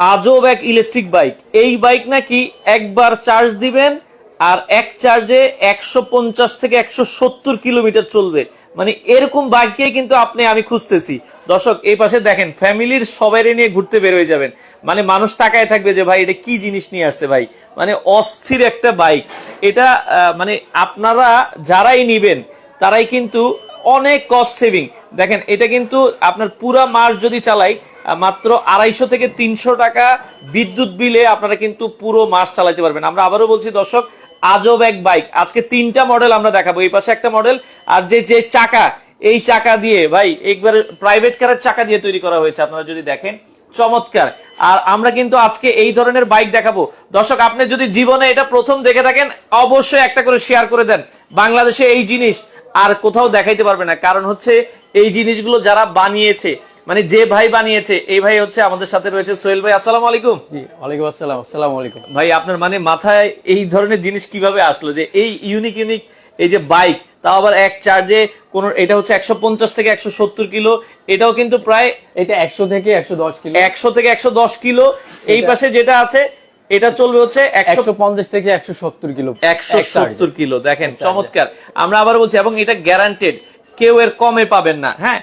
আজব এক electric bike এই বাইক নাকি একবার চার্জ দিবেন আর এক চার্জে একশো পঞ্চাশ থেকে একশো সত্তর কিলোমিটার চলবে। মানে এরকম বাইকে কিন্তু আপনি, আমি খুঁজতেছি। দর্শক, এই পাশে দেখেন, ফ্যামিলির সবাই নিয়ে ঘুরতে বের হয়ে যাবেন। মানে মানুষ তাকায় থাকবে যে, ভাই, এটা কি জিনিস নিয়ে আসছে ভাই? মানে অস্থির একটা বাইক এটা মানে আপনারা যারাই নিবেন, তারাই কিন্তু অনেক কস্ট সেভিং দেখেন, এটা কিন্তু আপনার পুরা মাস যদি চালাই মাত্র আড়াইশো থেকে তিনশো টাকা বিদ্যুৎ বিলে আপনারা কিন্তু পুরো মাস চালাতে পারবেন। আমরা আবারও বলছি, দর্শক, আজব এক বাইক। আজকে তিনটা মডেল আমরা দেখাবো। এই পাশে একটা মডেল আর যে যে চাকা, এই চাকা দিয়ে, ভাই, একবার প্রাইভেট কারের চাকা দিয়ে তৈরি করা হয়েছে, আপনারা যদি দেখেন। চমৎকার। আর আমরা কিন্তু আজকে এই ধরনের বাইক দেখাবো। দর্শক, আপনি যদি জীবনে এটা প্রথম দেখে থাকেন, অবশ্যই একটা করে শেয়ার করে দেন। বাংলাদেশে এই জিনিস আর কোথাও দেখাইতে পারবে না। কারণ হচ্ছে, এই জিনিসগুলো যারা বানিয়েছে মানে যে ভাই বানিয়েছে এই ভাই হচ্ছে আমাদের সাথে রয়েছে সোহেল ভাই। আসসালামু আলাইকুম। জি ওয়ালাইকুম আসসালাম আসসালামু আলাইকুম। ভাই আপনার মানে মাথায় এই ধরনের জিনিস কীভাবে আসলো যে এই ইউনিক ইউনিক এই যে বাইক তাও আবার এক চার্জে কোন এটা হচ্ছে একশো পঞ্চাশ থেকে একশো সত্তর কিলো এটাও কিন্তু প্রায় এটা একশো থেকে একশো দশ কিলো। একশো থেকে একশো দশ কিলো। এই পাশে যেটা আছে এটা চলবে হচ্ছে একশো পঞ্চাশ থেকে একশো সত্তর কিলো। একশো। সত্তর কিলো দেখেন চমৎকার। আমরা আবার বলছি এবং এটা গ্যারান্টেড কেউ এর কমে পাবেন না হ্যাঁ?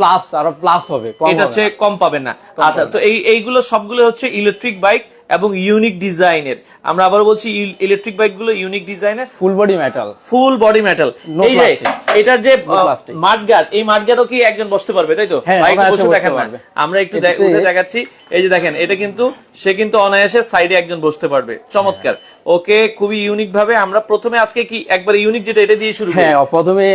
প্লাস আরও প্লাস হবে এটা হচ্ছে কম পাবেন না। আচ্ছা তো এই এইগুলো সবগুলো হচ্ছে ইলেকট্রিক বাইক এবং ইউনিক ডিজাইনের আমরা আবার বলছি ইলেকট্রিক বাইকগুলো ইউনিক ডিজাইনের full body metal full body metal এই যে. এটার যে. মাঠগার্ড এই মাঠগার্ডও কি একজন বসতে পারবে তাই তো? হ্যাঁ, একটু অনায়াসে বসে দেখেন পারবে। আমরা একটু উঠে দেখাচ্ছি। এই যে দেখেন এটা কিন্তু সে কিন্তু অনায়াসে সাইডে একজন বসতে পারবে। চমৎকার। ওকে খুবই ইউনিক ভাবে আমরা প্রথমে আজকে কি একবার ইউনিক যেটা এটা দিয়ে শুরু হ্যাঁ প্রথমে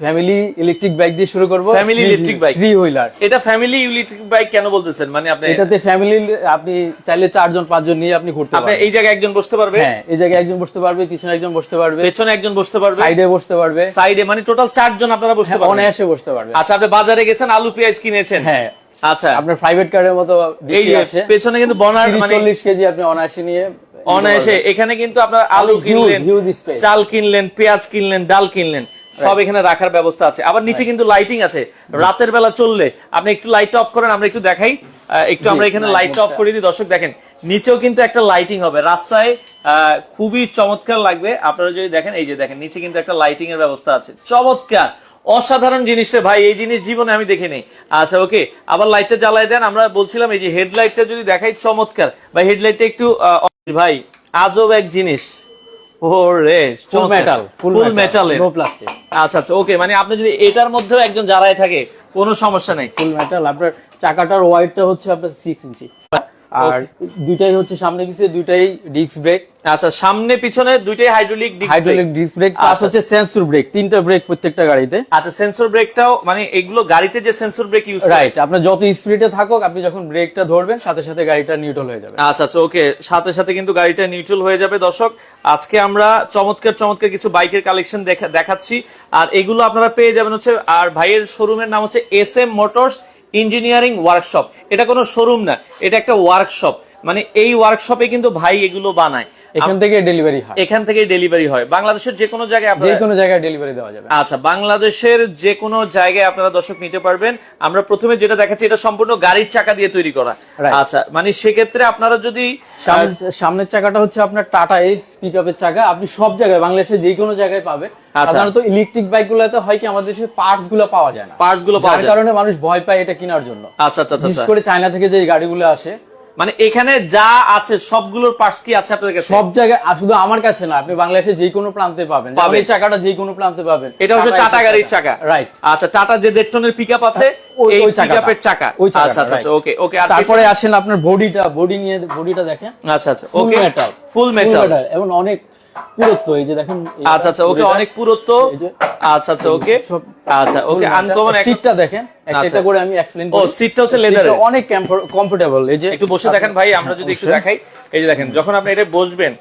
ফ্যামিলি ইলেকট্রিক বাইক দিয়ে শুরু করব। Family electric bike। Three wheeler এটা ফ্যামিলি ইলেকট্রিক বাইক কেন বলতেছেন? মানে আপনি এটাতে ফ্যামিলি আপনি চাইলে চারজন পাঁচজন নিয়ে আপনি ঘুরতে পারবেন। এই জায়গায় একজন বসতে পারবে? হ্যাঁ এই জায়গায় একজন বসতে পারবে পিছনে একজন বসতে পারবে। পেছনে একজন বসতে পারবে। সাইডে বসতে পারবে। সাইডে মানে টোটাল চারজন আপনারা বসতে হ্যাঁ, পারবেন। অনায়াসে বসতে পারবে। আচ্ছা আপনি বাজারে গেছেন আলু পেঁয়াজ কিনেছেন। হ্যাঁ। আচ্ছা। আপনার প্রাইভেট কারের মতো এই আছে। পেছনে কিন্তু বনার মানে চল্লিশ কেজি আপনি অনায়াসে নিয়ে অনায়াসে। এখানে কিন্তু আপনার আলু কিনলেন চাল কিনলেন পেঁয়াজ কিনলেন ডাল কিনলেন সব এখানে রাখার ব্যবস্থা আছে। আবার নিচে কিন্তু লাইটিং আছে। রাতের বেলা চললে আপনি একটু লাইট অফ করেন আমরা একটু দেখাই। একটু আমরা এখানে লাইট অফ। করে দিই। দর্শক দেখেন নিচেও কিন্তু একটা লাইটিং হবে। রাস্তায় আহ, খুবই চমৎকার লাগবে। আপনারা যদি দেখেন এই যে দেখেন নিচে কিন্তু একটা লাইটিং এর ব্যবস্থা আছে। চমৎকার! অসাধারণ জিনিস রে ভাই এই জিনিস জীবনে আমি দেখিনি। আচ্ছা ওকে আবার লাইটটা জ্বালাই দেন আমরা বলছিলাম এই যে হেডলাইটটা যদি দেখাই চমৎকার। ভাই হেডলাইটটা একটু ভাই আজব এক জিনিস। আচ্ছা আচ্ছা ওকে মানে আপনি যদি এটার মধ্যেও একজন যারাই থাকে কোনো সমস্যা নেই। ফুল মেটাল আপনার চাকাটার ওয়াইডটা হচ্ছে আপনার সিক্স ইঞ্চি আর দুইটাই হচ্ছে সামনে পিছিয়ে দুইটাই ডিস্ক ব্রেক আচ্ছা সামনে পিছনে দুইটাই hydraulic hydraulic disc brake plus আচ্ছা। হচ্ছে সেন্সর ব্রেক তিনটা ব্রেক প্রত্যেকটা গাড়িতে। আচ্ছা সেন্সর ব্রেকটাও মানে এগুলো গাড়িতে যে সেন্সর ব্রেক ইউজ রাইট আপনার যত স্পিডে থাকুক আপনি যখন ব্রেকটা ধরবেন সাথে সাথে গাড়িটা নিউট্রাল হয়ে যাবে। আচ্ছা আচ্ছা ওকে সাথে সাথে কিন্তু গাড়িটা নিউট্রাল হয়ে যাবে দর্শক। আজকে আমরা চমৎকার চমৎকার কিছু বাইকের কালেকশন দেখাচ্ছি। আর এগুলো আপনারা পেয়ে যাবেন হচ্ছে আর ভাইয়ের শোরুমের নাম হচ্ছে S M motors engineering workshop এটা কোনো শোরুম না এটা একটা ওয়ার্কশপ মানে এই ওয়ার্কশপে কিন্তু ভাই এগুলো বানায়। এখান থেকে ডেলিভারি হয়। এখান থেকে ডেলিভারি হয়। বাংলাদেশের যে কোনো জায়গায় যে কোনো জায়গায় ডেলিভারি দেওয়া যাবে। আচ্ছা বাংলাদেশের যে কোনো জায়গায় আপনারা দর্শক নিতে পারবেন। আমরা প্রথমে যেটা দেখাচ্ছি এটা সম্পূর্ণ গাড়ির চাকা দিয়ে তৈরি করা। আচ্ছা মানে সেক্ষেত্রে আপনারা যদি সামনের চাকাটা হচ্ছে আপনার টাটা এস পিক আপের চাকা। আপনি সব জায়গায় বাংলাদেশে যে কোনো জায়গায় পাবে। আচ্ছা। সাধারণত ইলেকট্রিক বাইক গুলোতে হয় কি আমাদের দেশে পার্টসগুলো পাওয়া যায় না। পার্টসগুলো পাওয়া যায়। কারণে মানুষ ভয় পায় এটা কেনার জন্য। আচ্ছা আচ্ছা আচ্ছা, বিশেষ আচ্ছা। করে চায়না থেকে যে গাড়িগুলো আসে মানে এখানে যা আছে সবগুলোর পার্টস কি আছে আপনাদের কাছে? সব জায়গায় শুধু আমার কাছে না আপনি বাংলাদেশে যে কোনো প্রান্তে পাবেন। পাবেন। এই চাকাটা যে কোনো প্রান্তে পাবেন। এটা হচ্ছে টাটা গাড়ির চাকা। রাইট আচ্ছা টাটা যে দেড় টনের পিকআপ আছে ওই- এই ওই পিকআপের চাকা। আচ্ছা আচ্ছা ওকে ওকে আর তারপরে আসেন আপনার বডিটা বডি নিয়ে বডিটা দেখেন। আচ্ছা আচ্ছা ওকে মেটাল ফুল মেটাল এবং অনেক পুরুত্ব এই যে দেখেন আচ্ছা আচ্ছা ওকে অনেক পুরুত্ব। এই যে আচ্ছা আচ্ছা ওকে। আচ্ছা ওকে আনকমন সিটটা দেখেন একটা আচ্ছা। করে আমি এক্সপ্লেইন ও, সিটটা হচ্ছে leather-এর। অনেক কমফোর্টেবল এই যে একটু বসে দেখেন ভাই আমরা যদি একটু দেখাই। এই যে দেখেন যখন আপনি এটা বসবেন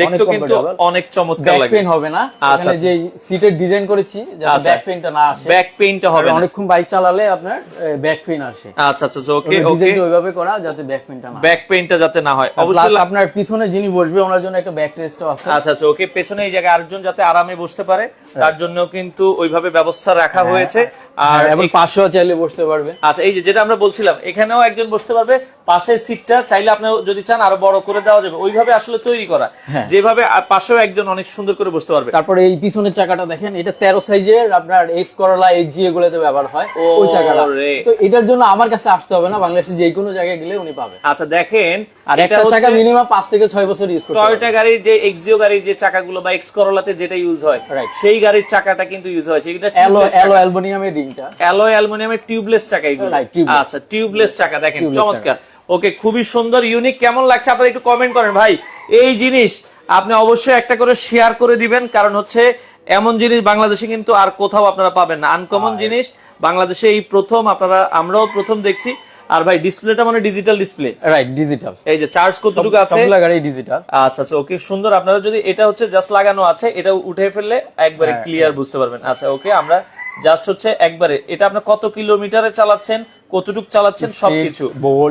দেখতে কিন্তু অনেক চমৎকার লাগে। পেইন হবে না? আচ্ছা, যে সিটের ডিজাইন করেছি যাতে আচ্ছা। ব্যাক পেইনটা না আসে ব্যাক পেইনটা হবে না। অনেকক্ষণ বাইক চালালে আপনার ব্যাক পেইন আসে। আচ্ছা আচ্ছা ওকে ওকে ওইভাবে করা যাতে ব্যাক পেইনটা না ব্যাক পেইনটা যাতে না হয়। অবশ্যই আপনার পিছনে যিনি বসবে ওনার জন্য একটা ব্যাক রেস্টও আছে। আচ্ছা আচ্ছা ওকে পেছনে এই জায়গায় আরেকজন যাতে আরামে বসতে পারে তার জন্য কিন্তু ওইভাবে ব্যবস্থা রাখা হয়েছে। আর আর এবং পাশেও চাইলে বসতে পারবে। আচ্ছা এই যে যেটা আমরা বলছিলাম এখানেও একজন বসতে পারবে পাশের সিটটা চাইলে আপনি যদি চান আরও বড় করে দেওয়া যাবে। ওইভাবে আসলে তৈরি করা। হ্যাঁ। যেভাবে আ- পাশেও একজন অনেক সুন্দর করে বসতে পারবে। তারপরে এই পিছনের চাকাটা দেখেন এটা তেরো সাইজের আপনার এক্স করলা এইচ জি এগুলোতে ব্যবহার হয় ওই চাকাটা। তো এটার জন্য আমার কাছে আসতে হবে না বাংলাদেশে যে কোনো জায়গায় গেলে উনি পাবে। আচ্ছা দেখেন আর একটা চাকা মিনিমাম পাঁচ থেকে ছয় বছর ইউজ করতে টয়োটা গাড়ির যে এক্সিও গাড়ির যে চাকাগুলো বা এক্স করলাতে যেটা ইউজ হয়. সেই গাড়ির চাকাটা কিন্তু ইউজ হয়েছে। এটা অ্যালো অ্যালো অ্যালুমিনিয়ামের রিংটা। অ্যালুমিনিয়ামের টিউবলেস চাকা এগুলো। আচ্ছা টিউবলেস চাকা দেখেন চমৎকার। ওকে খুবই সুন্দর ইউনিক কেমন লাগছে আপনারা একটু কমেন্ট করেন। ভাই এই জিনিস আপনি অবশ্যই একটা করে শেয়ার করে দিবেন কারণ হচ্ছে এমন জিনিস বাংলাদেশে কিন্তু আর কোথাও আপনারা পাবেন না। আনকমন জিনিস বাংলাদেশে এই প্রথম আপনারা আমরাও প্রথম দেখছি। আর ভাই ডিসপ্লেটা মানে ডিজিটাল ডিসপ্লে রাইট ডিজিটাল এই যে চার্জ কতটুকু আছে? সবগুলা গাড়ি ডিজিটাল আচ্ছা আচ্ছা ওকে সুন্দর। আপনারা যদি এটা হচ্ছে জাস্ট লাগানো আছে এটা উঠে ফেললে একবারে হ্যাঁ, ক্লিয়ার বুঝতে পারবেন। আচ্ছা ওকে আমরা জাস্ট হচ্ছে একবারে এটা আপনার কত কিলোমিটারে চালাচ্ছেন? কতটুক চালাচ্ছেন সবকিছু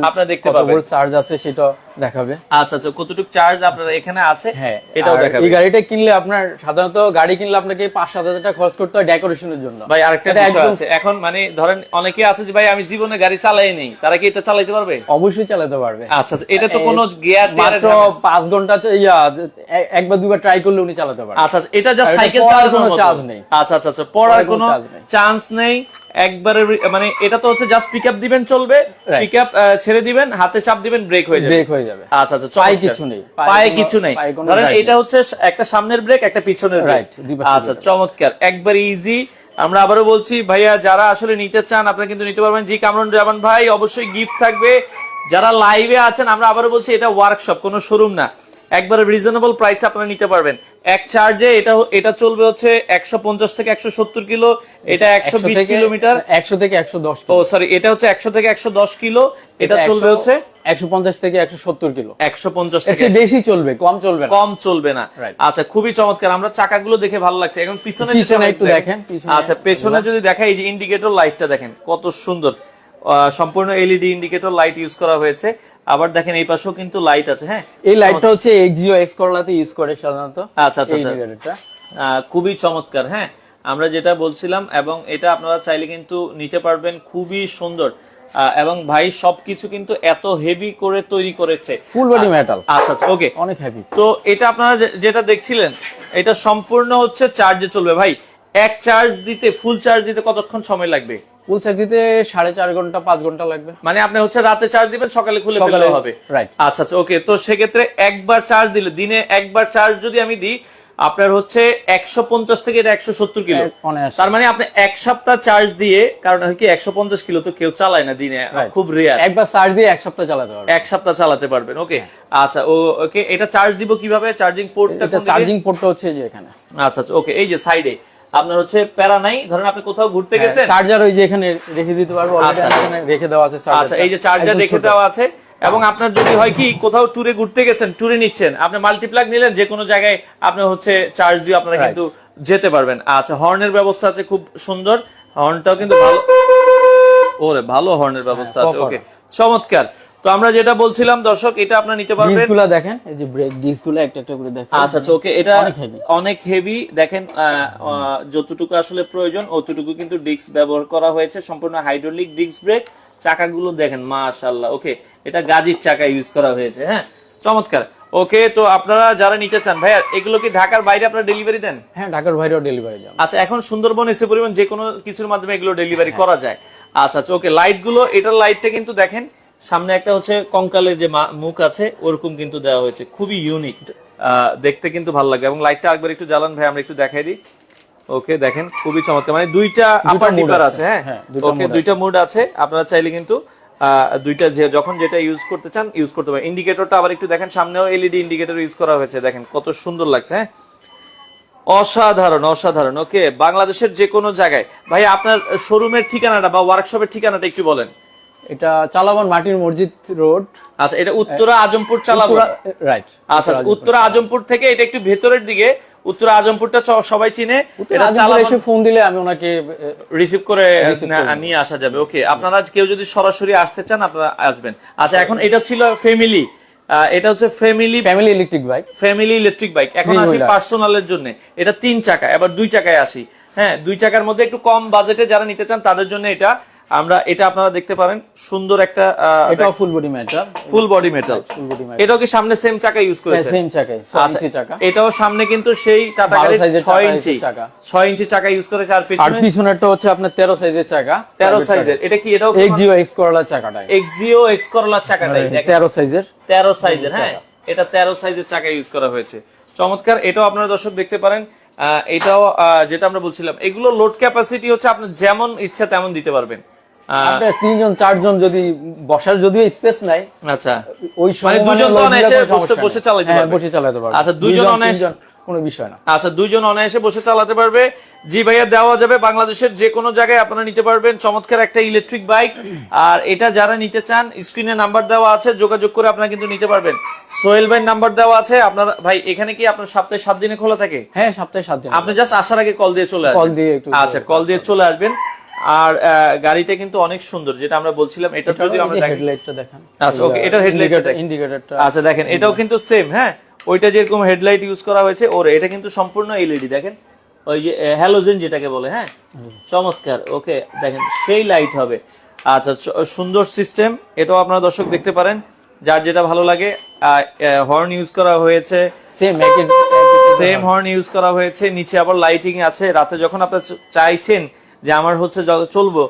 আপনারা দেখতে পাবেন। চার্জ আছে সেটা দেখাবে। আচ্ছা আচ্ছা কতটুক চার্জ আপনার এখানে আছে হ্যাঁ এটাও দেখাবে এই গাড়িটা কিনলে আপনার সাধারণত গাড়ি কিনলে আপনাকে পাঁচ সাত হাজার টাকা খরচ করতে হয় ডেকোরেশনের জন্য। ভাই আরেকটা বিষয় আছে। এখন মানে ধরেন অনেকে আছে যে ভাই আমি জীবনে গাড়ি চালাই নেই। তারা কি এটা চালাইতে পারবে? অবশ্যই চালাতে পারবে। আচ্ছা আচ্ছা, এটা তো কোনো গিয়ার মাত্র পাঁচ ঘণ্টা ইয়া একবার দুবার ট্রাই করলে উনি চালাতে পারবে। আচ্ছা আচ্ছা, এটা যা সাইকেল চালানোর কোনো চার্জ নেই। আচ্ছা আচ্ছা আচ্ছা পড়ার কোনো। চান্স নেই। একবারে মানে এটা তো হচ্ছে জাস্ট পিকআপ দিবেন চলবে। ছেড়ে দিবেন হাতে চাপ দিবেন ব্রেক হয়ে যাবে। ব্রেক হয়ে যাবে। আচ্ছা আচ্ছা পায়ে। কিছু নেই। পায়ে কিছু নেই। ধরেন এটা হচ্ছে একটা সামনের ব্রেক একটা পিছনের ব্রেক আচ্ছা চমৎকার। একবার ইজি আমরা আবারও বলছি ভাইয়া যারা আসলে নিতে চান আপনারা কিন্তু নিতে পারবেন। জি কামরুন জামান ভাই অবশ্যই গিফট থাকবে। যারা লাইভে আছেন আমরা আবারও বলছি এটা ওয়ার্কশপ কোনো শোরুম না। একবারে রিজনেবল প্রাইস আপনারা নিতে পারবেন। এক চার্জে এটা এটা চলবে হচ্ছে একশো পঞ্চাশ থেকে একশো সত্তর কিলো এটা একশো বিশ কিলোমিটার। একশো থেকে একশো দশ ও সরি এটা হচ্ছে একশো থেকে একশো দশ কিলো এটা চলবে হচ্ছে একশো পঞ্চাশ থেকে একশো সত্তর কিলো। একশো পঞ্চাশ বেশি চলবে কম চলবে কম চলবে না। আচ্ছা খুবই চমৎকার আমরা চাকাগুলো দেখে ভালো লাগছে। এখন পিছনে পিছনে একটু দেখেন, আচ্ছা পেছনে যদি দেখাই এই যে ইন্ডিকেটর লাইটটা দেখেন কত সুন্দর। সম্পূর্ণ এলইডি ইন্ডিকেটর লাইট ইউজ করা হয়েছে। আবার দেখেন এই পাশেও কিন্তু লাইট আছে হ্যাঁ? এই লাইটটা হচ্ছে এক্সিও এক্স করলাতে ইউজ করে সাধারণত আচ্ছা, আচ্ছা, আচ্ছা। খুবই চমৎকার হ্যাঁ? আমরা যেটা বলছিলাম এবং এটা আপনারা চাইলে কিন্তু নিতে পারবেন খুবই সুন্দর। এবং ভাই সবকিছু কিন্তু এত হেভি করে তৈরি করেছে। ফুল বডি মেটাল আচ্ছা আচ্ছা ওকে অনেক হেভি তো এটা আপনারা যেটা দেখছিলেন এটা সম্পূর্ণ হচ্ছে চার্জে চলবে। ভাই এক চার্জ দিতে ফুল চার্জ দিতে কতক্ষণ সময় লাগবে? ফুল চার্জ দিতে সাড়ে চার ঘণ্টা পাঁচ ঘণ্টা লাগবে। মানে আপনি হচ্ছে রাতে চার্জ দিবেন সকালে খুলে ফেললেও হবে। right. আচ্ছা আচ্ছা ওকে তো সেক্ষেত্রে একবার চার্জ দিলে দিনে একবার চার্জ যদি আমি দিই আপনার হচ্ছে একশো পঞ্চাশ থেকে এটা একশো সত্তর কিলো। এক- তার মানে আপনি এক সপ্তাহ চার্জ দিয়ে কারণ কি একশো পঞ্চাশ কিলো তো কেউ চালায় না দিনে খুব রেয়ার একবার চার্জ দিয়ে এক সপ্তাহ চালাতে পারবে এক সপ্তাহ চালাতে পারবেন ওকে আচ্ছা ও ওকে এটা চার্জ দিব কীভাবে? চার্জিং পোর্টটা চার্জিং পোর্টটা হচ্ছে যে এখানে। আচ্ছা আচ্ছা ওকে এই যে সাইডে আপনার হচ্ছে প্যারা নাই। ধরেন আপনি কোথাও ঘুরতে গেছেন। চার্জার ওই যে এখানে রেখে দিতে পারব আচ্ছা। এখানে রেখে দেওয়া আছে আচ্ছা এই যে চার্জার রেখে দেওয়া আছে। এবং আপনার যদি হয় কি কোথাও ট্যুরে ঘুরতে গেছেন ট্যুরে নিচ্ছেন আপনি মাল্টিপ্লাগ নিলেন যে কোনো জায়গায় আপনি হচ্ছে চার্জ দিয়ে আপনারা কিন্তু যেতে পারবেন। আচ্ছা হর্নের ব্যবস্থা আছে খুব সুন্দর। হর্নটাও কিন্তু ভালো ওরে ভালো হর্নের ব্যবস্থা আছে ওকে চমৎকার। তো আমরা যেটা বলছিলাম দর্শক এটা আপনারা নিতে পারবেন। ডিসগুলো দেখেন এই যে ব্রেক ডিসগুলো একটা একটা করে দেখেন। আচ্ছা আচ্ছা ওকে এটা অনেক হেভি দেখেন যতটুকু আসলে প্রয়োজন অতটুকু কিন্তু ডিস্ক ব্যবহার করা হয়েছে। সম্পূর্ণ হাইড্রোলিক ডিস্ক ব্রেক চাকাগুলো দেখেন মাশাআল্লাহ ওকে এটা গাজির চাকা ইউজ করা হয়েছে হ্যাঁ? চমৎকার। ওকে তো আপনারা যারা নিতে চান ভাইয়া এগুলো কি ঢাকার বাইরে আপনারা ডেলিভারি দেন? হ্যাঁ ঢাকার বাইরেও ডেলিভারি দেন আচ্ছা এখন সুন্দরবন এসে পরিমাণ যে কোনো কিছুর মাধ্যমে এগুলো ডেলিভারি করা যায়। আচ্ছা আচ্ছা ওকে লাইটগুলো এটার লাইটটা কিন্তু দেখেন সামনে একটা হচ্ছে কঙ্কালের যে মুখ আছে ওরকম কিন্তু দেওয়া হয়েছে। খুবই ইউনিক দেখতে কিন্তু ভালো লাগে। এবং লাইটটা একবার একটু জ্বালান ভাই আমরা একটু দেখাই দিই। ওকে দেখেন খুবই চমৎকার। মানে দুইটা আপার ডিপার আছে। হ্যাঁ? হ্যাঁ, দুইটা ওকে দুইটা মুড আছে। আপনারা চাইলে কিন্তু দুইটা যে যখন যেটা ইউজ করতে চান ইউজ করতে পারেন। ইন্ডিকেটরটা আবার একটু দেখেন সামনেও এলইডি ইন্ডিকেটর ইউজ করা হয়েছে। দেখেন কত সুন্দর লাগছে হ্যাঁ? অসাধারণ অসাধারণ। ওকে বাংলাদেশের যে কোনো জায়গায় ভাই আপনার শোরুমের ঠিকানাটা বা ওয়ার্কশপের ঠিকানাটা একটু বলেন। এটা চালাবান মাটির মসজিদ রোড। আচ্ছা এটা উত্তরা আজমপুর চালাবো রাইট আচ্ছা উত্তরা আজমপুর। থেকে এটা একটু ভেতরের দিকে উত্তরা আজমপুরটা সবাই চিনে। এটা চালাবো এসে ফোন দিলে আমি ওনাকে রিসিভ করে নিয়ে আসা যাবে ওকে আপনারা আজ কেউ যদি সরাসরি আসতে চান আপনারা আসবেন। আচ্ছা এখন এটা ছিল ফ্যামিলি এটা হচ্ছে family family electric bike family electric bike এখন আসি। পার্সোনালের জন্য। এটা তিন চাকা এবার দুই চাকায় আসি। হ্যাঁ দুই চাকার মধ্যে একটু কম বাজেটে যারা নিতে চান তাদের জন্য এটা আমরা এটা আপনারা দেখতে পারেন। সুন্দর একটা এটাও full body matter full body metal full body matter এটাও কি সামনে সেম চাকা ইউজ করেছে? সেম ছয় আচ্ছা, ইঞ্চি চাকা। এটাও সামনে কিন্তু সেই টাটা গাড়ির সাইজের ছয় ইঞ্চি এসের চাকা। ছয় ইঞ্চি চাকা ইউজ করেছে আর পিছনে আর পেছনে পিছনেরটা হচ্ছে আপনার তেরো সাইজের চাকা। তেরো সাইজের এটা কি এটাও এক্সিও এক্স করলার চাকাটা এক্সিও এক্স করলার চাকাটাই দেখেন। তেরো সাইজের তেরো সাইজের হ্যাঁ? এটা তেরো সাইজের চাকা ইউজ করা হয়েছে। চমৎকার এটাও আপনারা দর্শক দেখতে পারেন। আহ, এটাও যেটা আমরা বলছিলাম এগুলো লোড ক্যাপাসিটি হচ্ছে আপনি যেমন ইচ্ছা তেমন দিতে পারবেন। তিনজন চারজন যদি বসার যদিও স্পেস নাই আচ্ছা। ওই মানে সময় দুজন বসে- চালাতে পারবে। বসে চালাতে পারবে। আচ্ছা, তিনজন কোনো বিষয় না। আচ্ছা দুইজন অনায়াসে বসে চালাতে পারবে। জি ভাইয়া দেওয়া যাবে বাংলাদেশের যে কোনো জায়গায় আপনারা নিতে পারবেন। চমৎকার একটা ইলেকট্রিক বাইক আর এটা যারা নিতে চান স্ক্রিনে নাম্বার দেওয়া আছে যোগাযোগ করে আপনারা কিন্তু নিতে পারবেন। সোহেল ভাই নাম্বার দেওয়া আছে। আপনার ভাই এখানে কি আপনার সপ্তাহে সাত দিনে খোলা থাকে? হ্যাঁ সপ্তাহে সাত দিন আপনি জাস্ট আসার আগে কল দিয়ে চলে আসবেন। কল দিয়ে আচ্ছা কল দিয়ে চলে আসবেন। আর গাড়িটা কিন্তু অনেক সুন্দর যেটা আমরা বলছিলাম এটা যদি আমরা হেডলাইটটা দেখেন। আচ্ছা, okay, এটার headlight টা দেখেন। ইন্ডিকেটরটা আচ্ছা দেখেন এটাও কিন্তু সেম হ্যাঁ? ওইটা যেরকম হেডলাইট ইউজ করা হয়েছে ওর এটা কিন্তু সম্পূর্ণ এলইডি দেখেন? ওই যে হ্যালোজেন যেটাকে বলে হ্যাঁ? চমৎকার ওকে দেখেন সেই লাইট হবে। আচ্ছা সুন্দর সিস্টেম এটাও আপনারা দর্শক দেখতে পারেন যার যেটা ভালো লাগে হর্ন ইউজ করা হয়েছে। সেম সেম হর্ন ইউজ করা হয়েছে নিচে আবার লাইটিং আছে রাতে যখন আপনার চাইছেন যে আমার হচ্ছে চলবো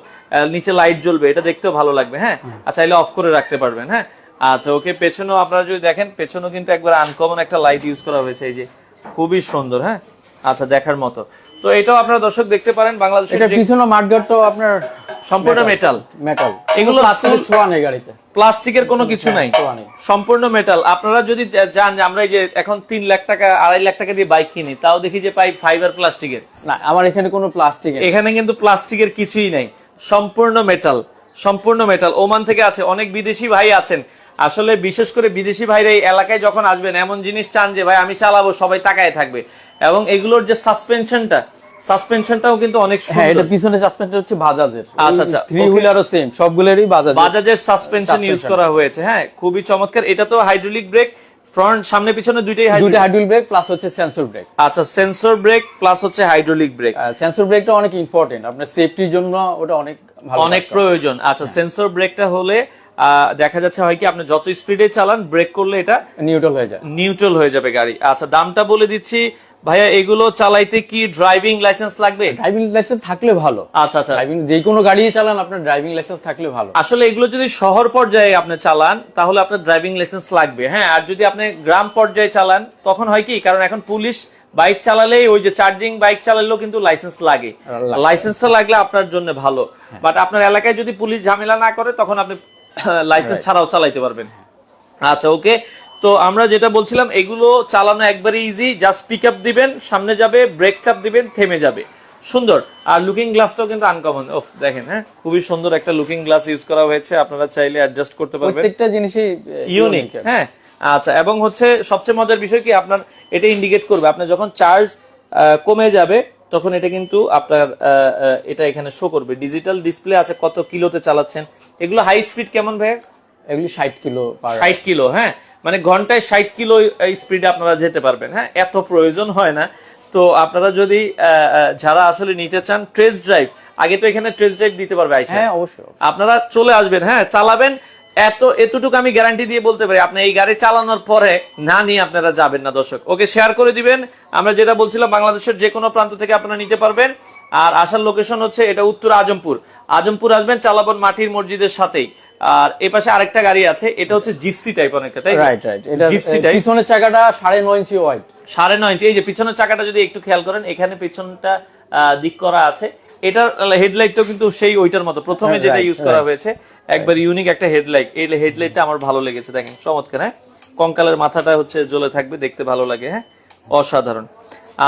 নিচে লাইট জ্বলবে এটা দেখতেও ভালো লাগবে হ্যাঁ? আর চাইলে অফ করে রাখতে পারবেন হ্যাঁ? আচ্ছা ওকে পেছনেও আপনারা যদি দেখেন পেছনেও কিন্তু একবার আনকমন একটা লাইট ইউজ করা হয়েছে এই যে খুবই সুন্দর হ্যাঁ? আচ্ছা দেখার মতো। তো এটাও আপনারা দর্শক দেখতে পারেন বাংলাদেশের পিছনে যে- তো আপনার সম্পূর্ণ মেটাল মেটাল এগুলো ছোঁয়া নেই গাড়িতে। প্লাস্টিকের কোনো কিছু নাই। সম্পূর্ণ মেটাল আপনারা যদি যান যে আমরা এই যে এখন তিন লাখ টাকা আড়াই লাখ টাকা দিয়ে বাইক কিনি তাও দেখি যে পাই ফাইবার প্লাস্টিকের না আমার এখানে কোনো প্লাস্টিক এখানে কিন্তু প্লাস্টিকের কিছুই নাই। সম্পূর্ণ মেটাল সম্পূর্ণ মেটাল ওমান থেকে আছে অনেক বিদেশি ভাই আছেন। আসলে বিশেষ করে বিদেশি ভাইরা এই এলাকায় যখন আসবেন এমন জিনিস চান যে ভাই আমি চালাবো সবাই তাকায় থাকবে। এবং এগুলোর যে সাসপেনশনটা সাসপেনশনটাও কিন্তু অনেক হ্যাঁ এটা পিছনে সাসপেন্সার হচ্ছে বাজাজের। আচ্ছা, আচ্ছা, থ্রি হুইলারও সেম সবগুলোরই বাজাজ বাজাজের সাসপেনশন ইউজ করা হয়েছে হ্যাঁ খুবই চমৎকার। এটা তো হাইড্রোলিক ব্রেক ফ্রন্ট সামনে পিছনে দুইটাই দুইটা হাইড্রোলিক ব্রেক প্লাস হচ্ছে সেন্সর ব্রেক আচ্ছা সেন্সর ব্রেক প্লাস হচ্ছে হাইড্রোলিক ব্রেক সেন্সর ব্রেকটা অনেক ইম্পর্টেন্ট আপনার সেফটির জন্য ওটা অনেক অনেক প্রয়োজন। আচ্ছা সেন্সর ব্রেকটা হলে আহ, দেখা যাচ্ছে হয় কি আপনি যত স্পিডে চালান ব্রেক করলে এটা নিউট্রাল হয়ে যায়। নিউট্রাল হয়ে যাবে গাড়ি। আচ্ছা দামটা বলে দিচ্ছি ভাইয়া এগুলো চালাইতে কি ড্রাইভিং লাইসেন্স লাগবে? ড্রাইভিং লাইসেন্স থাকলে ভালো। আচ্ছা আচ্ছা। ড্রাইভিং যে কোনো গাড়ি চালান আপনার ড্রাইভিং লাইসেন্স থাকলে ভালো। আসলে এগুলো যদি শহর পর্যায়ে আপনি চালান তাহলে আপনার ড্রাইভিং লাইসেন্স লাগবে হ্যাঁ? আর যদি আপনি গ্রাম পর্যায়ে চালান তখন হয় কি? কারণ এখন পুলিশ বাইক চালালেই ওই যে চার্জিং বাইক চালালেও কিন্তু লাইসেন্স লাগে। লাগে। লাইসেন্সটা লাগলে আপনার জন্য ভালো। বাট আপনার এলাকায় যদি পুলিশ ঝামেলা না করে তখন আপনি লাইসেন্স ছাড়াও চালাইতে পারবেন। আচ্ছা ওকে তো আমরা যেটা বলছিলাম এগুলো চালানো একবারে ইজি জাস্ট পিক আপ দিবেন সামনে যাবে ব্রেক চাপ দিবেন থেমে যাবে। সুন্দর। আর লুকিং গ্লাসটাও কিন্তু আনকমন ওফ দেখেন হ্যাঁ খুবই সুন্দর একটা লুকিং গ্লাস ইউজ করা হয়েছে আপনারা চাইলে অ্যাডজাস্ট করতে পারবেন। প্রত্যেকটা জিনিসই ইউনিক হ্যাঁ। আচ্ছা এবং হচ্ছে সবচেয়ে মজার বিষয় কি আপনার এটা ইন্ডিকেট করবে। আপনার যখন চার্জ কমে যাবে তখন এটা কিন্তু আপনার এটা এখানে শো করবে। ডিজিটাল ডিসপ্লে আছে কত কিলোতে চালাচ্ছেন। এগুলো হাই স্পিড কেমন ভাই এগুলি ষাট কিলো পার ষাট কিলো হ্যাঁ। মানে ঘন্টায় ষাট কিলো স্পিডে আপনারা যেতে পারবেন। হ্যাঁ এত প্রয়োজন হয় না। তো আপনারা যদি যারা আসলে নিতে চান ট্রেস ড্রাইভ আগে তো এখানে ট্রেস ড্রাইভ দিতে পারবে আইসা। হ্যাঁ অবশ্যই আপনারা চলে আসবেন হ্যাঁ চালাবেন। এত এতটুকু আমি গ্যারান্টি দিয়ে বলতে পারি আপনি এই গাড়ি চালানোর পরে না নিয়ে আপনারা যাবেন না দর্শক। ওকে শেয়ার করে দিবেন। আমরা যেটা বলছিলাম বাংলাদেশের যে কোনো প্রান্ত থেকে আপনারা নিতে পারবেন। আর আসার লোকেশন হচ্ছে এটা উত্তর আজমপুর। আজমপুর আসবেন চালাবন মাটির মসজিদের সাথেই। আর এ পাশে আরেকটা গাড়ি আছে এটা হচ্ছে জিপসি টাইপ অনেকটা তাই রাইট রাইট এটা জিপসি টাইপ পিছনের চাকাটা সাড়ে নয় ইঞ্চি ওয়াইড সাড়ে নয় ইঞ্চি এই যে পিছনের চাকাটা যদি একটু খেয়াল করেন এখানে পিছনটা দিক করা আছে। এটার হেডলাইটটাও কিন্তু সেই ওইটার মতো প্রথমে যেটা ইউজ করা হয়েছে একবার ইউনিক একটা হেডলাইট এই হেডলাইটটা আমার ভালো লেগেছে দেখেন চমৎকার হ্যাঁ? কঙ্কালের মাথাটা হচ্ছে জ্বলে থাকবে দেখতে ভালো লাগে হ্যাঁ? অসাধারণ।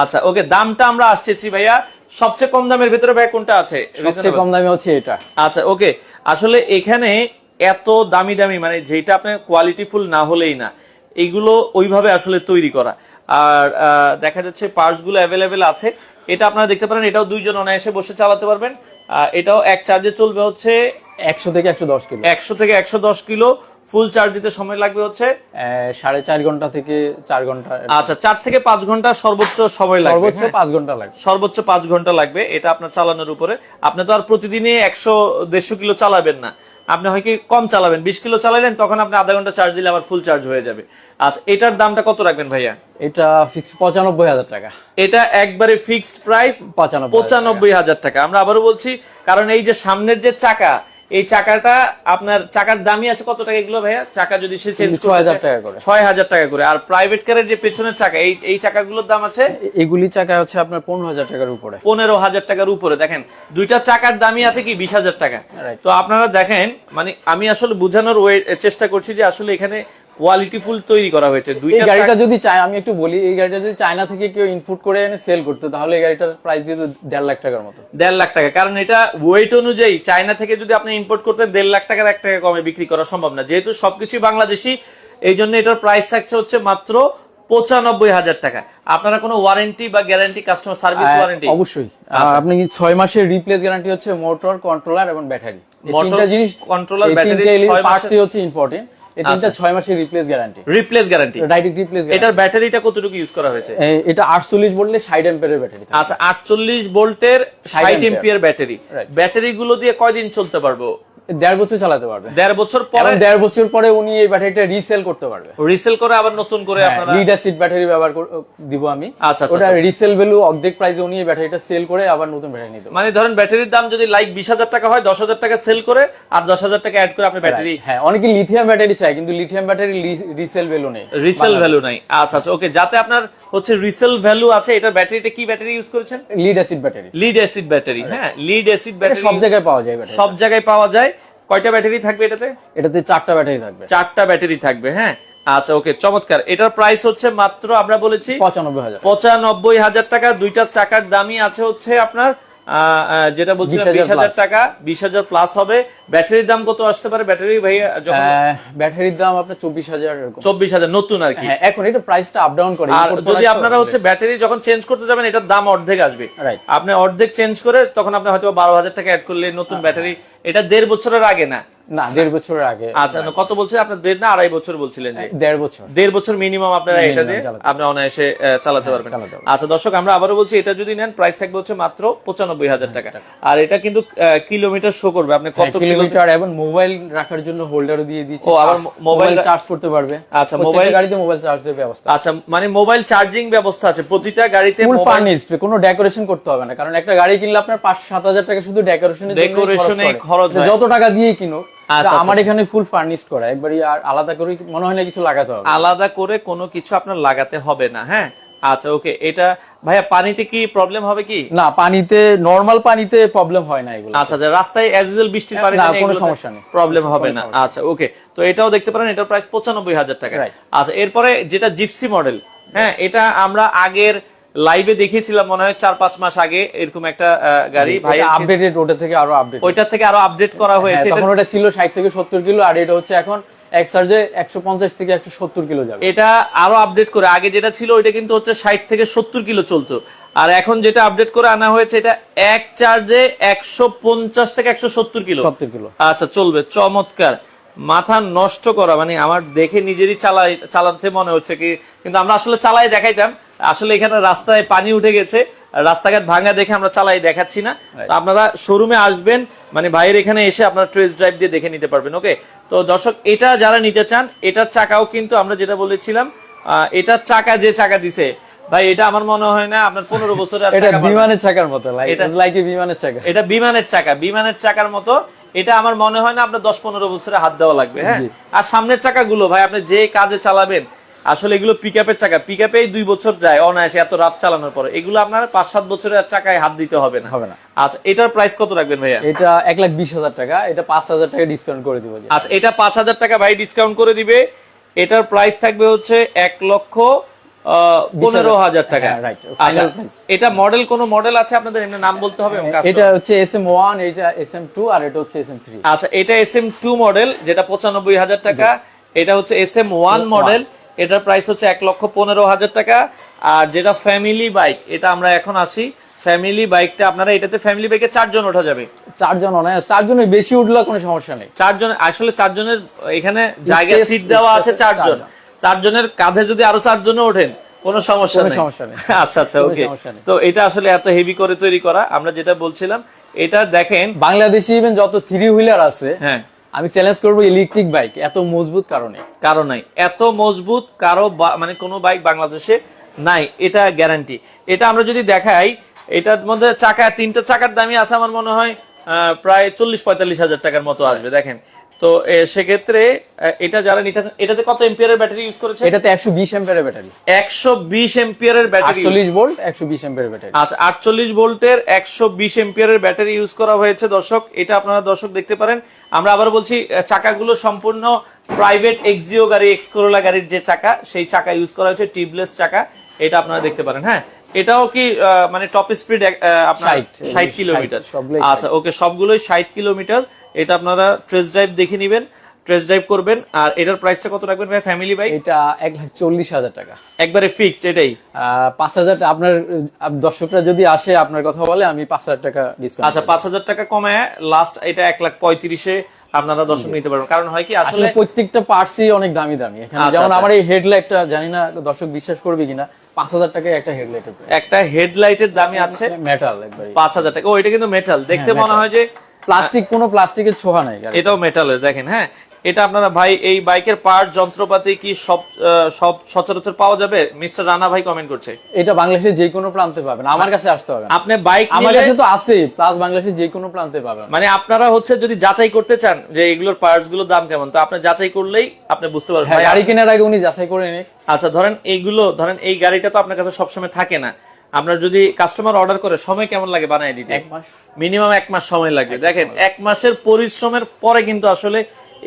আচ্ছা ওকে দামটা আমরা আসতেছি ভাইয়া। সবচেয়ে কম দামের ভিতরে ভাই কোনটা আছে? সবচেয়ে কম দামে হচ্ছে এটা। আচ্ছা ওকে আসলে এখানে এত দামি দামি মানে যেটা আপনার কোয়ালিটিফুল না হলেই না এগুলো ওইভাবে আসলে তৈরি করা। আর দেখা যাচ্ছে পার্টসগুলো অ্যাভেলেবেল আছে। এটা আপনারা দেখতে পারেন এটাও দুইজন অনায়াসে বসে চালাতে পারবেন। এটাও এক চার্জে চলবে হচ্ছে একশো থেকে একশো দশ কিলো। একশো থেকে একশো দশ কিলো। ফুল চার্জ দিতে সময় লাগবে হচ্ছে? সাড়ে চার ঘণ্টা থেকে চার ঘণ্টা। আচ্ছা চার থেকে পাঁচ ঘণ্টা সর্বোচ্চ সময় লাগবে সর্বোচ্চ হ্যাঁ? পাঁচ ঘণ্টা লাগবে। সর্বোচ্চ পাঁচ ঘণ্টা লাগবে এটা আপনার চালানোর উপরে। আপনি তো আর প্রতিদিনই একশো দেড়শো কিলো চালাবেন না। আপনি হয় কি কম চালাবেন বিশ কিলো চালাইলেন তখন আপনি আধা ঘণ্টা চার্জ দিলে আবার ফুল চার্জ হয়ে যাবে। আচ্ছা এটার দামটা কত রাখবেন ভাইয়া? এটা ফিক্স পঁচানব্বই হাজার টাকা। এটা একবারে ফিক্সড প্রাইস পঁচানব্বই হাজার টাকা। আমরা আবারও বলছি কারণ এই যে সামনের যে চাকা এই চাকাটা আপনার চাকার দামি আছে কত টাকা এগুলো ভাইয়া? চাকা যদি সে চেঞ্জ ছয় হাজার টাকা করে। ছয় হাজার টাকা করে। আর প্রাইভেট কারের যে পেছনের চাকা এই এই চাকাগুলোর দাম আছে? এগুলি চাকা আছে আপনার পনেরো হাজার টাকার উপরে। পনেরো হাজার টাকার উপরে। দেখেন দুইটা চাকার দামি আছে কি? বিশ হাজার টাকা. তো আপনারা দেখেন মানে আমি আসলে বোঝানোর চেষ্টা করছি যে আসলে এখানে কোয়ালিটি ফুল তৈরি করা হয়েছে। দুইটা গাড়িটা যদি চাই আমি একটু বলি এই গাড়িটা যদি চায়না থেকে কেউ ইনপুট করে এনে সেল করতো তাহলে এই গাড়িটার প্রাইস দিয়ে দেড় লাখ টাকার মতো। দেড় লাখ টাকা। কারণ এটা ওয়েট অনুযায়ী চায়না থেকে যদি আপনি ইম্পোর্ট করতে দেড় লাখ টাকার এক টাকা কমে বিক্রি করা সম্ভব না। যেহেতু সবকিছু বাংলাদেশি এই জন্য এটার প্রাইস থাকছে হচ্ছে মাত্র পঁচানব্বই হাজার টাকা। আপনারা কোনো ওয়ারেন্টি বা গ্যারান্টি কাস্টমার সার্ভিস ওয়ারেন্টি অবশ্যই। আচ্ছা। আপনি ছয় মাসের রিপ্লেস গ্যারান্টি হচ্ছে মোটর কন্ট্রোলার এবং ব্যাটারি তিনটা জিনিস controller, ব্যাটারি ছয় হচ্ছে ইম্পর্টেন্ট এই তিনটা আচ্ছা। ছয় মাসের replace guarantee replace guarantee direct replace এটার ব্যাটারিটা কতটুকু ইউজ করা হয়েছে? এটা এম্পের ব্যাটারি আচ্ছা ভোল্টের। ব্যাটারি। ব্যাটারি গুলো দিয়ে কয়দিন চলতে পারব? দেড় বছর চালাতে পারবে। দেড় বছর পরে দেড় বছর পরে উনি এই ব্যাটারিটা রিসেল করতে পারবে। রিসেল করে আবার নতুন করে আপনারা লিড অ্যাসিড ব্যাটারি ব্যবহার দিব আমি। আচ্ছা, আচ্ছা, ওটা আচ্ছা। রিসেল ভ্যালু অর্ধেক প্রাইসে উনি এই ব্যাটারিটা সেল করে আবার নতুন ব্যাটারি নিতে মানে ধরেন ব্যাটারির দাম যদি লাইক বিশ হাজার টাকা হয় দশ হাজার টাকা সেল করে আর দশ হাজার টাকা অ্যাড করে আপনি ব্যাটারি হ্যাঁ অনেকে লিথিয়াম ব্যাটারি চায় কিন্তু লিথিয়াম ব্যাটারি রিসেল ভ্যালু নেই রিসেল ভ্যালু নাই। আচ্ছা আচ্ছা ওকে যাতে আপনার হচ্ছে রিসেল ভ্যালু আছে এটার ব্যাটারিটা কি ব্যাটারি ইউজ করেছেন? Lead acid battery lead acid battery হ্যাঁ লিড অ্যাসিড ব্যাটারি সব জায়গায় পাওয়া যায় সব জায়গায় পাওয়া যায়। কয়টা ব্যাটারি থাকবে এটাতে? এটাতে চারটা ব্যাটারি থাকবে। চারটা ব্যাটারি থাকবে হ্যাঁ? আচ্ছা ওকে চমৎকার। এটার প্রাইস হচ্ছে মাত্র আমরা বলেছি পঁচানব্বই হাজার। পঁচানব্বই হাজার টাকা দুইটা চাকার দামি আছে হচ্ছে আপনার যেটা বলছি বিশ হাজার টাকা বিশ হাজার প্লাস হবে। ব্যাটারির দাম কত আসতে পারে? ব্যাটারি ভাই ব্যাটারির দাম আপনার চব্বিশ হাজার চব্বিশ হাজার নতুন আর কি। হ্যাঁ এখন এটা প্রাইসটা আপ ডাউন করে। আর যদি আপনারা হচ্ছে ব্যাটারি যখন চেঞ্জ করতে যাবেন এটার দাম অর্ধেক আসবে। আপনি অর্ধেক চেঞ্জ করে তখন আপনি হয়তো বারো হাজার টাকা অ্যাড করলে নতুন ব্যাটারি। এটা দেড় বছরের আগে না? না দেড় বছরের আগে। আচ্ছা কত বলছিলেন? আপনার দেড় না আড়াই বছর বলছিলেন দেড় বছর। দেড় বছর মিনিমাম আপনারা এটা দিয়ে আপনি অনায়াসে চালাতে পারবেন। চালাতে পারবেন। আচ্ছা দর্শক আমরা আবারও বলছি এটা যদি নেন প্রাইস থাকবে হচ্ছে মাত্র পঁচানব্বই হাজার টাকা। আর এটা কিন্তু কিলোমিটার শো করবে। আপনি কত কিলোমিটার এবং মোবাইল রাখার জন্য হোল্ডারও দিয়ে দিচ্ছে ও, আবার মোবাইল চার্জ করতে পারবে। আচ্ছা, মোবাইল- গাড়িতে মোবাইল চার্জের ব্যবস্থা আচ্ছা মানে মোবাইল চার্জিং ব্যবস্থা আছে প্রতিটা গাড়িতে ফুল ফার্নিশড কোনো ডেকোরেশন করতে হবে না কারণ একটা গাড়ি কিনলে আপনার পাঁচ সাত হাজার টাকা শুধু Decoration এ খরচ হয়। যত টাকা দিয়েই কিনো আচ্ছা, আমার আচ্ছা। এখানে ফুল ফার্নিশড করা। একবারই আর আলাদা করে মনে হয় না কিছু লাগাতে হবে। আলাদা করে কোনো কিছু আপনার লাগাতে হবে না হ্যাঁ? আচ্ছা ওকে এটা ভাইয়া পানিতে কি প্রবলেম হবে কি? না পানিতে নর্মাল পানিতে প্রবলেম হয় না এগুলো আচ্ছা আচ্ছা রাস্তায় অ্যাজ ইউজুয়াল বৃষ্টির পানি না, কোনো সমস্যা নেই। প্রবলেম হবে না। আচ্ছা ওকে তো এটাও দেখতে পারেন এটার প্রাইস পঁচানব্বই হাজার টাকা। আচ্ছা এরপরে যেটা জিপসি মডেল হ্যাঁ এটা আমরা আগের লাইভে দেখিয়েছিলাম মনে হয় চার পাঁচ মাস আগে এরকম একটা গাড়ি। ভাই আপডেটেড ওটা থেকে আরও আপডেট ওইটার থেকে আরও আপডেট করা হয়েছে। তখন ওটা ছিল ষাট থেকে সত্তর কিলো আর এটা হচ্ছে এখন এক চার্জে একশো পঞ্চাশ থেকে একশো সত্তর কিলো যাবে। এটা আরও আপডেট করে আগে যেটা ছিল ওইটা কিন্তু হচ্ছে ষাট থেকে সত্তর কিলো চলতো। আর এখন যেটা আপডেট করে আনা হয়েছে এটা এক চার্জে একশো পঞ্চাশ থেকে একশো সত্তর কিলো। সত্তর কিলো। আচ্ছা চলবে চমৎকার। মাথা নষ্ট করা মানে আমার দেখে নিজেরই চালাই চালাতে মনে হচ্ছে কি কিন্তু আমরা আসলে চালাই দেখাইতাম। আসলে এখানে রাস্তায় পানি উঠে গেছে রাস্তাঘাট ভাঙা দেখে আমরা চালাই দেখাচ্ছি না। তো আপনারা শোরুমে আসবেন মানে ভাইয়ের এখানে এসে আপনারা ট্রেস ড্রাইভ দিয়ে দেখে নিতে পারবেন ওকে তো দর্শক এটা যারা নিতে চান এটার চাকাও কিন্তু আমরা যেটা বলেছিলাম এটার চাকা যে চাকা দিছে ভাই এটা আমার মনে হয় না আপনার পনেরো বছরের এটা বিমানের চাকার মতো বিমানের চাকা। এটা বিমানের চাকা বিমানের চাকার মতো এটা আমার মনে হয় না আপনার দশ পনেরো বছরে হাত দেওয়া লাগবে হ্যাঁ? আর সামনের চাকাগুলো ভাই আপনি যে কাজে চালাবেন আসলে এগুলো পিক আপের চাকা। পিক আপেই দুই বছর যায় অনায়াসে এত রাফ চালানোর পরে। এগুলো আপনার পাঁচ সাত বছরের চাকায় হাত দিতে হবে না। হবে না। আচ্ছা এটার প্রাইস কত রাখবেন ভাইয়া? এটা এক লাখ বিশ হাজার টাকা। এটা পাঁচ হাজার টাকা ডিসকাউন্ট করে দিব আচ্ছা এটা পাঁচ হাজার টাকা ভাই ডিসকাউন্ট করে দিবে। এটার প্রাইস থাকবে হচ্ছে এক লক্ষ পনেরো হাজার টাকা। হ্যাঁ, আচ্ছা এটা মডেল কোন মডেল আছে আপনাদের? এমনি নাম বলতে হবে এটা হচ্ছে এস এম ওয়ান এটা এস এম টু আর এটা হচ্ছে এস এম থ্রি আচ্ছা এটা এস এম টু মডেল যেটা পঁচানব্বই হাজার টাকা। এটা হচ্ছে এস এম ওয়ান মডেল এটার প্রাইস হচ্ছে এক লক্ষ পনেরো হাজার টাকা। আর যেটা ফ্যামিলি বাইক এটা আমরা এখন আসি। ফ্যামিলি বাইকটা আপনারা এটাতে ফ্যামিলি বাইকে চারজন ওঠা যাবে। চারজন অনায়াস চারজনের বেশি উঠলে কোনো সমস্যা নেই। চারজন আসলে চারজনের এখানে জায়গা সিট দেওয়া আছে চারজন। চারজন। চারজনের কাঁধে যদি আরও চারজনও ওঠেন কোনো সমস্যা নেই। সমস্যা নেই। আচ্ছা আচ্ছা ওকে। তো এটা আসলে এত হেভি করে তৈরি করা আমরা যেটা বলছিলাম এটা দেখেন বাংলাদেশে ইভেন যত থ্রি হুইলার আছে হ্যাঁ। আমি চ্যালেঞ্জ করব ইলেকট্রিক বাইক এত মজবুত কারণে। কারও নাই। এত মজবুত কারও মানে কোনো বাইক বাংলাদেশে নাই এটা গ্যারান্টি এটা আমরা যদি দেখাই এটার মধ্যে চাকা তিনটা চাকার দামই আছে আমার মনে হয় প্রায় চল্লিশ পঁয়তাল্লিশ হাজার টাকার মতো আসবে দেখেন। তো সেক্ষেত্রে এটা যারা নিতে চান- এটাতে কত এম্পিয়ারের ব্যাটারি ইউজ করেছে এটাতে একশো বিশ এম্পের ব্যাটারি একশো বিশ এম্পিয়ারের ব্যাটারি আটচল্লিশ ভোল্ট একশো বিশ এম্পের ব্যাটারি আচ্ছা আটচল্লিশ ভোল্টের একশো বিশ এম্পিয়ারের ব্যাটারি ইউজ করা হয়েছে দর্শক। এটা আপনারা দর্শক দেখতে পারেন। আমরা আবার বলছি চাকাগুলো সম্পূর্ণ প্রাইভেট এক্সিও গাড়ি এক্সকোরোলা গাড়ির যে চাকা সেই চাকা ইউজ করা হয়েছে টিউবলেস চাকা। এটা আপনারা দেখতে পারেন হ্যাঁ। এটাও কি মানে টপ স্পিড আপনার 60, ষাট কিলোমিটার আচ্ছা ওকে সবগুলোই ষাট কিলোমিটার এটা আপনারা ট্রেস ড্রাইভ দেখে নিবেন। ট্রেস ড্রাইভ করবেন আর এটার প্রাইসটা কত রাখবেন ভাই ফ্যামিলি বাইক এটা এক লাখ চল্লিশ হাজার টাকা। একবারে ফিক্সড এটাই। পাঁচ হাজার আপনার দর্শকরা যদি আসে আপনার কথা বলে আমি পাঁচ হাজার টাকা ডিসকাউন্ট আচ্ছা পাঁচ হাজার টাকা কমে লাস্ট এটা এক লাখ পঁয়ত্রিশে আপনারা দর্শক নিতে পারবেন। কারণ হয় কি আসলে প্রত্যেকটা পার্টসই অনেক দামি দামি। এখানে আচ্ছা, যেমন আচ্ছা। আমার এই হেডলাইটটা জানি না দর্শক বিশ্বাস করবে কিনা পাঁচ হাজার টাকায় একটা হেডলাইটের একটা হেডলাইটের দামই আছে মেটাল একবারে। পাঁচ হাজার টাকা। ও এটা কিন্তু মেটাল দেখতে হ্যাঁ, মনে হয় যে প্লাস্টিক কোনো প্লাস্টিকের ছোঁয়া নাই এটাও মেটালের দেখেন হ্যাঁ? এটা আপনারা ভাই এই বাইকের পার্ট যন্ত্রপাতি কি সব সব সচরাচর পাওয়া যাবে? মিস্টার রানা ভাই কমেন্ট করছে। এটা বাংলাদেশের যে কোনো প্রান্তে পাবেন। আমার কাছে আসতে হবে আপনি বাইক আমার কাছে তো আছে প্লাস বাংলাদেশের যে কোনো প্রান্তে পাবেন। মানে আপনারা হচ্ছে যদি যাচাই করতে চান যে এগুলোর পার্টসগুলোর দাম কেমন তো আপনি যাচাই করলেই আপনি বুঝতে পারবেন। হ্যাঁ ভাই, গাড়ি কেনার আগে উনি যাচাই করে নিক। আচ্ছা ধরেন এইগুলো ধরেন এই গাড়িটা তো আপনার কাছে সবসময় থাকে না। আপনার যদি কাস্টমার অর্ডার করে সময় কেমন লাগে বানায় দিতে? এক মাস। মিনিমাম এক মাস সময় লাগবে। দেখেন এক মাসের পরিশ্রমের পরে কিন্তু আসলে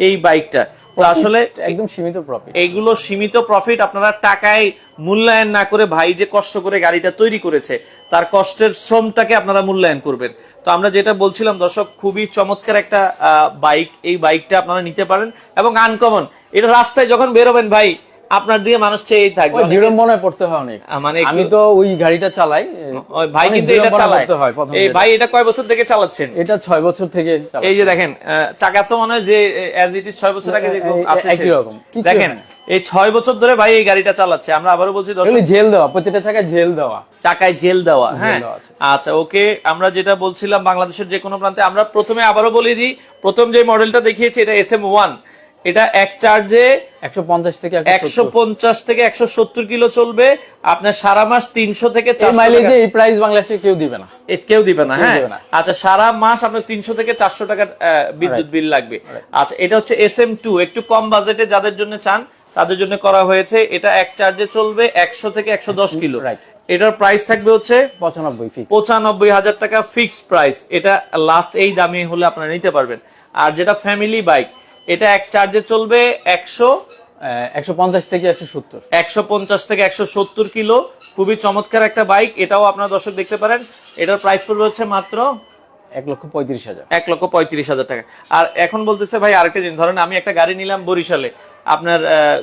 এই বাইকটা। তো আসলে একদম সীমিত প্রফিট এগুলো সীমিত প্রফিট আপনারা টাকায় মূল্যায়ন না করে ভাই যে কষ্ট করে গাড়িটা তৈরি করেছে তার কষ্টের শ্রমটাকে আপনারা মূল্যায়ন করবেন। তো আমরা যেটা বলছিলাম দর্শক খুবই চমৎকার একটা বাইক। এই বাইকটা আপনারা নিতে পারেন। এবং আনকমন এটা রাস্তায় যখন বেরোবেন ভাই আপনার দিয়ে মানুষ চেয়েই থাকবে। বিড়ম্বনায় পড়তে হয় অনেক। মানে আমি তো ওই গাড়িটা চালাই ওই ভাই কিন্তু এটা চালায়। হয় এই ভাই এটা কয় বছর থেকে চালাচ্ছেন? এটা ছয় বছর থেকে। এই যে দেখেন চাকা তো মনে হয় যে অ্যাজ ইট ইজ ছয় বছর আগে আছে একই রকম। দেখেন এই ছয় বছর ধরে ভাই এই গাড়িটা চালাচ্ছে। আমরা আবারও বলছি জেল দেওয়া প্রতিটা চাকায় জেল দেওয়া। চাকায় জেল দেওয়া হ্যাঁ। আচ্ছা ওকে আমরা যেটা বলছিলাম বাংলাদেশের যে কোনো প্রান্তে আমরা প্রথমে আবারও বলে দিই প্রথম যে মডেলটা দেখিয়েছি এটা এস এম ওয়ান এটা এক চার্জে একশো পঞ্চাশ থেকে একশো পঞ্চাশ থেকে একশো সত্তর কিলো চলবে। আপনার সারা মাস তিনশো থেকে মাইলেজে এই প্রাইস বাংলাদেশে কেউ দিবে না। কেউ দিবে না হ্যাঁ? আচ্ছা সারা মাস আপনার তিনশো থেকে চারশো টাকার বিদ্যুৎ বিল লাগবে। আচ্ছা এটা হচ্ছে এস এম টু একটু কম বাজেটে যাদের জন্য চান তাদের জন্য করা হয়েছে। এটা এক চার্জে চলবে একশো থেকে একশো দশ কিলো. এটার প্রাইস থাকবে হচ্ছে পঁচানব্বই পঁচানব্বই হাজার টাকা ফিক্সড প্রাইস এটা লাস্ট এই দামে হলে আপনারা নিতে পারবেন। আর যেটা ফ্যামিলি বাইক এটা এক চার্জে চলবে একশো একশো পঞ্চাশ থেকে একশো সত্তর। একশো পঞ্চাশ থেকে একশো সত্তর কিলো। খুবই চমৎকার একটা বাইক এটাও আপনারা দর্শক দেখতে পারেন। এটার প্রাইস পড়বে হচ্ছে মাত্র এক লক্ষ পঁয়ত্রিশ হাজার। এক লক্ষ পঁয়ত্রিশ হাজার টাকা। আর এখন বলতেছে ভাই আরেকটা জিনিস ধরেন আমি একটা গাড়ি নিলাম বরিশালে। আপনার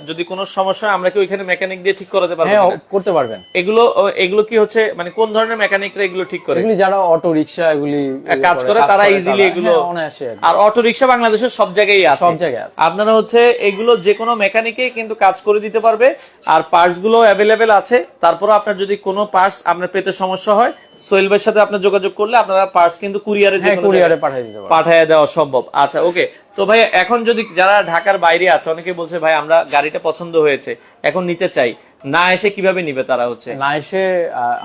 যদি কোনো সমস্যা হয়, আমরা কি ওইখানে মেকানিক দিয়ে ঠিক করাতে পারব হ্যাঁ করতে পারবেন। এগুলো এগুলো কি হচ্ছে মানে কোন ধরনের মেকানিকরা এগুলো ঠিক করে? এগুলি যারা অটো রিক্সা এগুলি কাজ করে তারা ইজিলি এগুলো হ্যাঁ, আর আর অটো রিক্সা বাংলাদেশের সব জায়গায় আছে। সব জায়গায় আছে। আপনারা হচ্ছে এগুলো যে কোনো মেকানিকে কিন্তু কাজ করে দিতে পারবে। আর পার্টসগুলো অ্যাভেলেবেল আছে। তারপর আপনার যদি কোনো পার্টস আপনার পেতে সমস্যা হয় সোহেল ভাইয়ের সাথে আপনার যোগাযোগ করলে আপনারা পার্টস কিন্তু কুরিয়ারে হ্যাঁ কুরিয়ারে পাঠিয়ে দিতে পারবেন। দেওয়া সম্ভব। আচ্ছা ওকে। তো ভাই এখন যদি যারা ঢাকার বাইরে আছে অনেকে বলছে ভাই আমরা গাড়িটা পছন্দ হয়েছে এখন নিতে চাই। না এসে কীভাবে নিবে তারা হচ্ছে? না এসে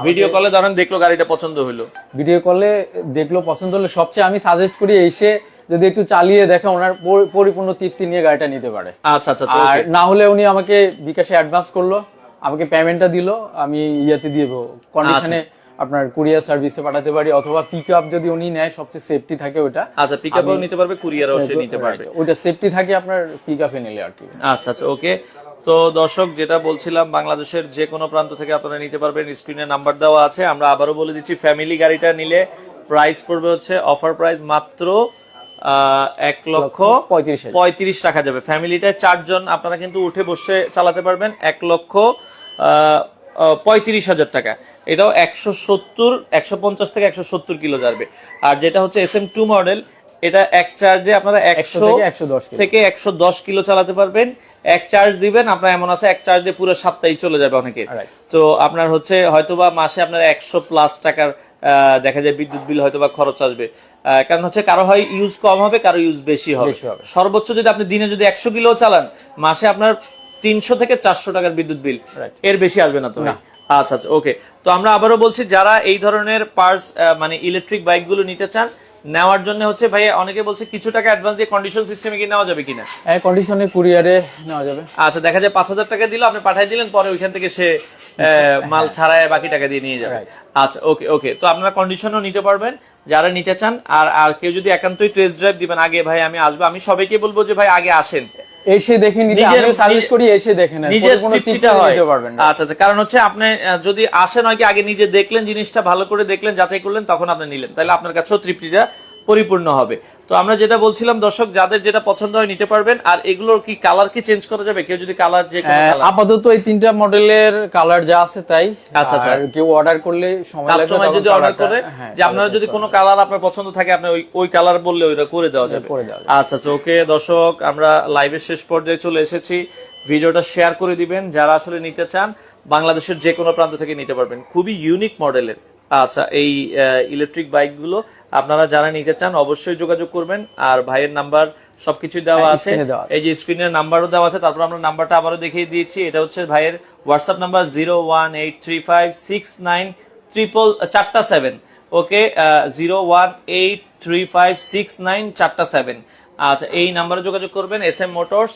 ভিডিও কলে ধরেন দেখল গাড়িটা পছন্দ হইল। ভিডিও কলে দেখল পছন্দ হলে সবচেয়ে আমি সাজেস্ট করি এসে যদি একটু চালিয়ে দেখে ওনার পরিপূর্ণ তৃপ্তি নিয়ে গাড়িটা নিতে পারে। আচ্ছা আচ্ছা আচ্ছা, আর না হলে উনি আমাকে বিকাশে অ্যাডভান্স করল আমাকে পেমেন্টটা দিল আমি ইয়াতে দিয়ে দেবো। কন্ডিশনে আচ্ছা। আপনার কুরিয়ার সার্ভিসে পাঠাতে পারি অথবা পিক আপ যদি উনি নেয় সবচেয়ে সেফটি থাকে ওটা। আচ্ছা পিক আপও নিতে পারবে কুরিয়ারও সে নিতে পারবে। ওটা সেফটি থাকে আপনার পিক আপে নিলে আর কি। আচ্ছা আচ্ছা ওকে। তো দর্শক যেটা বলছিলাম বাংলাদেশের যে কোনো প্রান্ত থেকে আপনারা নিতে পারবেন স্ক্রিনে নাম্বার দেওয়া আছে। আমরা আবারও বলে দিচ্ছি ফ্যামিলি গাড়িটা নিলে প্রাইস পড়বে হচ্ছে অফার প্রাইস মাত্র আহ, এক লক্ষ পঁয়ত্রিশ টাকা যাবে। ফ্যামিলিটায় চারজন আপনারা কিন্তু উঠে বসে চালাতে পারবেন এক লক্ষ পঁয়ত্রিশ হাজার টাকা। এটাও একশো সত্তর একশো পঞ্চাশ থেকে একশো সত্তর কিলো যাবে। আর যেটা হচ্ছে এস এম টু মডেল এটা এক চার্জে আপনারা একশো থেকে একশো দশ কিলো। চালাতে পারবেন। এক চার্জ দিবেন আপনার এমন আছে এক চার্জ দিয়ে পুরো সপ্তাহে চলে যাবে অনেকে। তো আপনার হচ্ছে হয়তোবা মাসে আপনার একশো প্লাস টাকার দেখা যায় বিদ্যুৎ বিল হয়তোবা খরচ আসবে। কারণ হচ্ছে কারও হয় ইউজ কম হবে কারও ইউজ বেশি হবে। সর্বোচ্চ যদি আপনি দিনে যদি একশো কিলো চালান মাসে আপনার তিনশো থেকে চারশো টাকার বিদ্যুৎ বিল। এর বেশি আসবে না তো। আচ্ছা আচ্ছা ওকে তো আমরা আবারও বলছি যারা এই ধরনের পার্স মানে ইলেকট্রিক বাইকগুলো নিতে চান নেওয়ার জন্য হচ্ছে ভাই অনেকে বলছে কিছু টাকা অ্যাডভান্স দিয়ে কন্ডিশন সিস্টেমে কি নেওয়া যাবে কিনা? এক কন্ডিশনে কুরিয়ারে নেওয়া যাবে। আচ্ছা দেখা যায় পাঁচ হাজার টাকা দিল আপনি পাঠিয়ে দিলেন পরে ওইখান থেকে সে আহ, মাল ছাড়ায় বাকি টাকা দিয়ে নিয়ে যাবে। আচ্ছা ওকে ওকে তো আপনারা কন্ডিশনও নিতে পারবেন যারা নিতে চান আর আর কেউ যদি একান্তই টেস্ট ড্রাইভ দিবেন আগে ভাই আমি আসব আমি সবাইকে বলব যে ভাই আগে আসেন। এসে দেখে নিতে আমি সাজেস্ট করি এসে দেখে নেন নিজের তৃপ্তিটা হয়। আচ্ছা আচ্ছা কারণ হচ্ছে আপনি যদি আসেন হয় কি আগে নিজে দেখলেন জিনিসটা ভালো করে দেখলেন যাচাই করলেন তখন আপনি নিলেন। তাহলে আপনার কাছেও তৃপ্তিটা পরিপূর্ণ হবে। তো আমরা যেটা বলছিলাম দর্শক যাদের যেটা পছন্দ হয় নিতে পারবেন। আর এগুলোর কি কালার কি চেঞ্জ করা যাবে? কেউ যদি কালার যে colour- আপাতত এই তিনটা মডেলের কালার যা আছে তাই। আচ্ছা, আচ্ছা। কেউ অর্ডার করলে সময় কাস্টমার যদি অর্ডার করে হ্যাঁ, যে আপনার যদি কোনো কালার আপনার পছন্দ থাকে আপনি ওই ওই কালার বললে ওইটা করে দেওয়া যাবে। করে দেওয়া যাবে। আচ্ছা আচ্ছা ওকে দর্শক আমরা লাইভের শেষ পর্যায়ে চলে এসেছি। ভিডিওটা শেয়ার করে দিবেন যারা আসলে নিতে চান বাংলাদেশের যে কোনো প্রান্ত থেকে নিতে পারবেন। খুবই ইউনিক মডেলের আচ্ছা এই ইলেকট্রিক বাইকগুলো আপনারা যারা নিতে চান অবশ্যই যোগাযোগ করবেন। আর ভাইয়ের নাম্বার সবকিছু দেওয়া হ্যাঁ, আছে। দেওয়া আছে। এই যে স্ক্রিনের নাম্বারও দেওয়া আছে তারপর আমরা নাম্বারটা আবারও দেখিয়ে দিয়েছি। এটা হচ্ছে ভাইয়ের WhatsApp number zero one eight three five six nine triple চারটা seven okay zero one eight three five six nine চারটা সেভেন আচ্ছা এই নাম্বারে যোগাযোগ করবেন এস এম মোটরস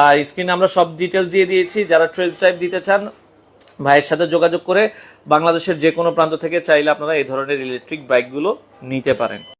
আর স্ক্রিনে আমরা সব ডিটেলস দিয়ে দিয়েছি। যারা ট্রেস ড্রাইভ দিতে চান ভাইয়ের সাথে যোগাযোগ করে বাংলাদেশের যে কোনো প্রান্ত থেকে চাইলে আপনারা এই ধরনের ইলেকট্রিক বাইকগুলো নিতে পারেন।